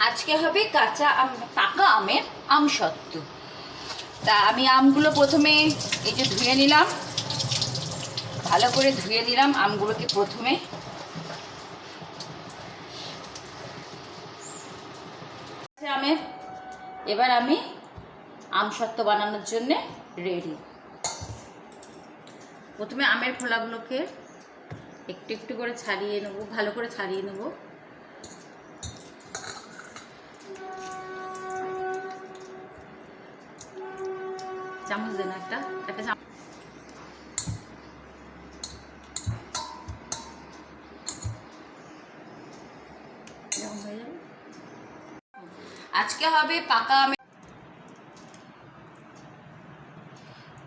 আজকে হবে কাঁচা আম, পাকা আমের আম আমসত্ত্ব। তা আমি আমগুলো প্রথমে এই যে ধুয়ে নিলাম। ভালো করে ধুয়ে নিলাম আমগুলোকে প্রথমে। আমের, এবার আমি আম আমসত্ত্ব বানানোর জন্য রেডি প্রথমে আমের খোলাগুলোকে একটু একটু করে ছাড়িয়ে নেব, ভালো করে ছাড়িয়ে নেব। চামচ দেন একটা। একটা। আজকে হবে পাকা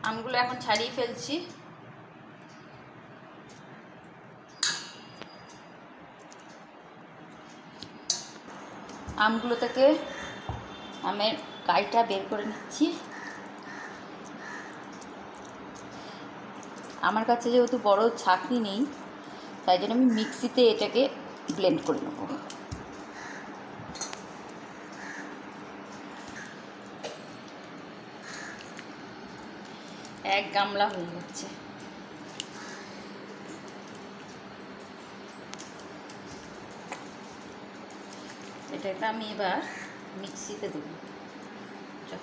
আমগুলো এখন ছাড়িয়ে ফেলছি। আমগুলো থেকে আমের কাইটা বের করে নিচ্ছি। আমার কাছে যেহেতু বড় ছাঁকনি নেই, তাই জন্য আমি মিক্সিতে এটাকে ব্লেন্ড করে নেব। এক গামলা হয়ে যাচ্ছে। এটাকে আমি এবার মিক্সিতে দেবো চল।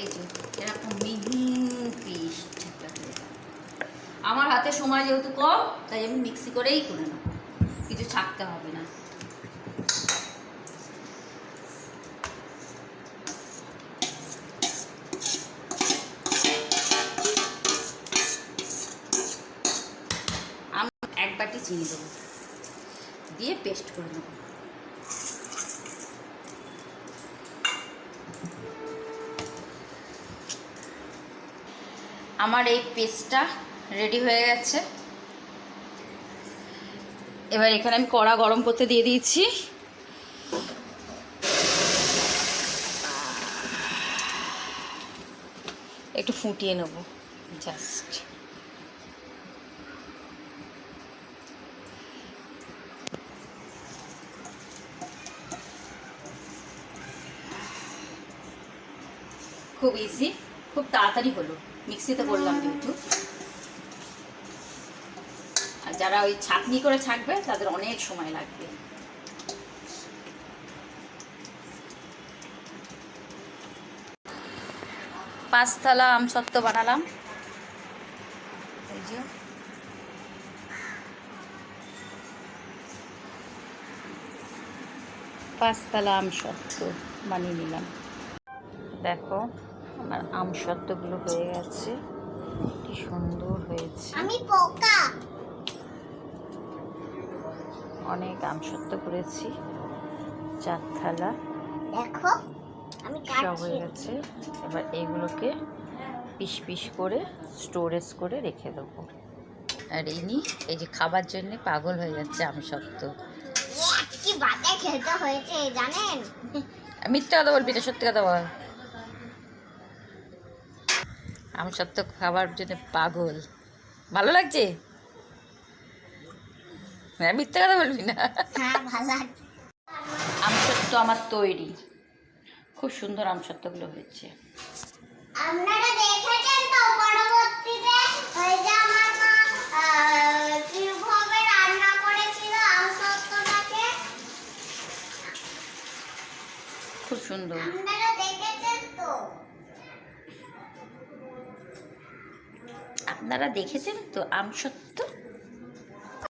এই যে এরকম মিহি পেস্ট আমার হাতে সময় যেহেতু কম, তাই আমি মিক্সি করেই করে নেব। কিছু ছাকতে হবে না। আমি এক বাটি চিনি দেবো। দিয়ে পেস্ট করে নেব। আমার এই পেস্টটা রেডি হয়ে গেছে। এবার এখানে আমি কড়া গরম করতে দিয়ে দিয়েছি। একটু ফুটিয়ে নেব জাস্ট খুব ইজি খুব তাড়াতাড়ি হলো। মিক্সিতে করলাম আর যারা ওই ছাঁকনি করে ছাঁকবে, তাদের অনেক সময় লাগবে। পাঁচতলা আমসত্ত্ব বানালাম। এই যে। পাঁচতলা বানিয়ে নিলাম। দেখো, আমার আম আমসত্ত্বগুলো হয়ে গেছে। কি সুন্দর হয়েছে। আমি পোকা। অনেক আমসত্ত্ব করেছি। চার থালা। দেখো আমি সব হয়ে গেছে। এবার এইগুলোকে পিস পিস করে স্টোরেজ করে রেখে দেবো। আর ইনি এই যে খাবার জন্য পাগল হয়ে যাচ্ছে আমসত্ত্ব। ইয়ে, কি বাজে খেতে হয়েছে জানেন? মিথ্যে কথা বলবি না সত্যি কথা বল। আমসত্ত্ব খাবার জন্য পাগল। ভালো লাগছে? হ্যাঁ মিথ্যে কথা বলবি না। হ্যাঁ। আমসত্ত্ব আমার তৈরি। খুব সুন্দর আমসত্ত্বগুলো হয়েছে। আপনারা দেখেছেন তো পরবর্তীতে ওই যে আমার মা কীভাবে রান্না করেছিল আমসত্ত্বটাকে? খুব সুন্দর। আপনারা দেখেছেন তো? আপনারা দেখেছেন তো আমসত্ত্ব?